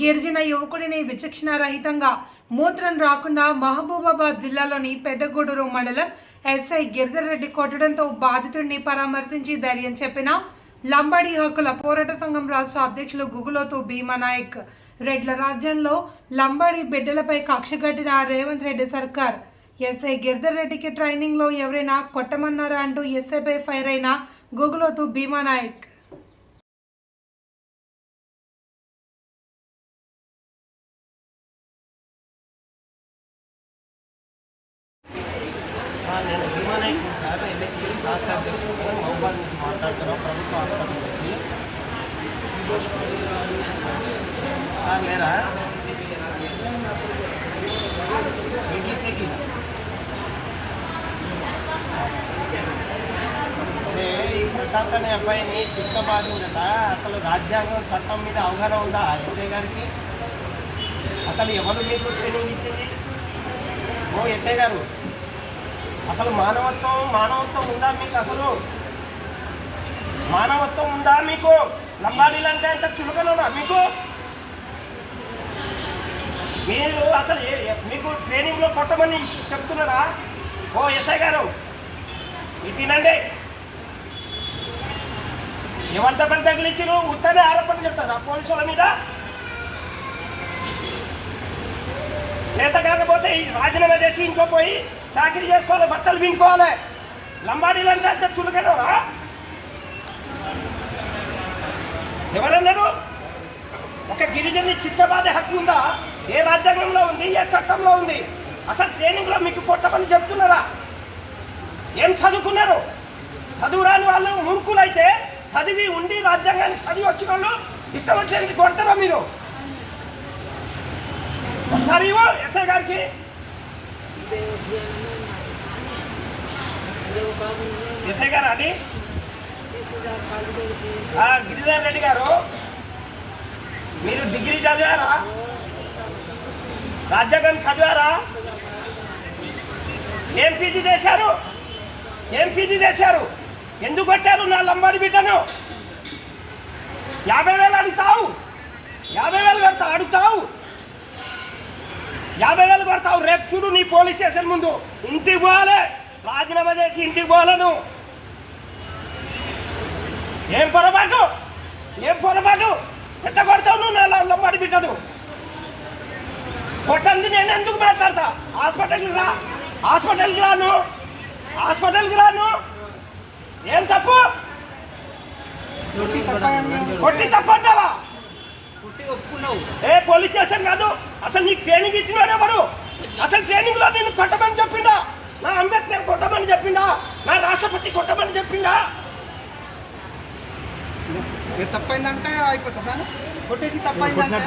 గిరిజన యువకుడిని విచక్షణ రహితంగా మూత్రం రాకుండా మహబూబాబాద్ జిల్లాలోని పెద్దగూడూరు మండలం ఎస్ఐ గిరిధర్ రెడ్డి కొట్టడంతో బాధితుడిని పరామర్శించి ధైర్యం చెప్పిన లంబాడి హక్కుల పోరాట సంఘం రాష్ట్ర అధ్యక్షులు గుగులోతు భీమా నాయక్ రెడ్ల రాజ్యంలో లంబాడి బిడ్డలపై కక్షగట్టిన రేవంత్ రెడ్డి సర్కార్. ఎస్ఐ గిరిధర్ రెడ్డికి ట్రైనింగ్లో ఎవరైనా కొట్టమన్నారా అంటూ ఎస్ఐపై ఫైర్ అయిన గుగులోతు భీమా భీమానాయకు సార్ ఎన్హెచ్పిఎస్ రాష్ట్ర అధ్యక్షుడు మహబాద్ నుంచి మాట్లాడుతున్నాం ప్రభుత్వ హాస్పిటల్ నుంచి సార్ లేరా ఇంటికి చెక్కి అదే ఈ ప్రశాంత్ అనే అబ్బాయిని చిత్తబాదిందట అసలు రాజ్యాంగం చట్టం మీద అవగాహన ఉందా ఎస్ఐ గారికి అసలు ఎవరు మీకు ట్రైనింగ్ ఇచ్చింది ఓ ఎస్ఐ గారు అసలు మానవత్వం మానవత్వం ఉందా మీకు అసలు? మానవత్వం ఉందా మీకు? లంబాడీలు అంటే అంత చులకనున్నా మీకు? మీరు అసలు మీకు ట్రైనింగ్లో కొట్టమని చెప్తున్నారా? ఓ ఎస్ఐ గారు ఇది తినండి. ఎవరి దెబ్బలు తగిలించారు ఉత్తరే ఆరోపణ చేస్తారా. పోలీసుల మీద చేత కాకపోతే ఈ రాజీనామా చేసి ఇంకో పోయి చాకరీ చేసుకోవాలి బట్టలు వినుకోవాలి. లంబాడీలు అంటే అంత చులకనరా? ఎవరన్నారు? ఒక గిరిజని చిత్తబాదే హక్కు ఉందా? ఏ రాజ్యాంగంలో ఉంది ఏ చట్టంలో ఉంది? అసలు ట్రైనింగ్లో మీకు కొట్టమని చెప్తున్నారా? ఏం చదువుకున్నారు? చదువు రాని వాళ్ళు మూర్ఖులైతే చదివి ఉండి రాజ్యాంగాన్ని చదివి వచ్చిన వాళ్ళు ఇష్టం వచ్చేది కొడతారా మీరు? ఒకసారి ఎస్ఐ గారికి. ఎస్ఐ గారు అండి. గిరిధర్ రెడ్డి గారు మీరు డిగ్రీ చదివారా? రాజ్యాంగం చదివారా? ఏం పీజీ చేశారు? ఏం పీజీ చేశారు? ఎందుకు కొట్టారు నా లంబాడి బిడ్డను? యాభై వేలు అడుగుతావు. యాభై వేలు కడతా అడుగుతావు. యాభై వేలు కొడతావు. రేపు చూడు నీ పోలీస్ స్టేషన్ ముందు. ఇంటికి పోవాలి. రాజీనామా చేసి ఇంటికి పోవాలను ఏం పొరపాటు? ఏం పొరపాటు? ఎట్ట కొడతావు నువ్వు నా ల- లంబాడి బిడ్డను? కొట్టంది నేను ఎందుకు మాట్లాడతా? హాస్పిటల్కి రా. హాస్పిటల్కి రాను హాస్పిటల్కి రాను ఏం తప్పు? కొట్టి తప్పంటావా ఏ పోలీస్ స్టేషన్ కాదు. అసలు నీకు ట్రైనింగ్ ఇచ్చినాడు ఎవడు? అసలు ట్రైనింగ్లో నేను కొట్టమని చెప్పిండా? నా అంబేద్కర్ కొట్టమని చెప్పిండా? నా రాష్ట్రపతి కొట్టమని చెప్పిండా? తప్పైందంటే అయిపోతుందా? కొట్టేసి తప్పైందంటే?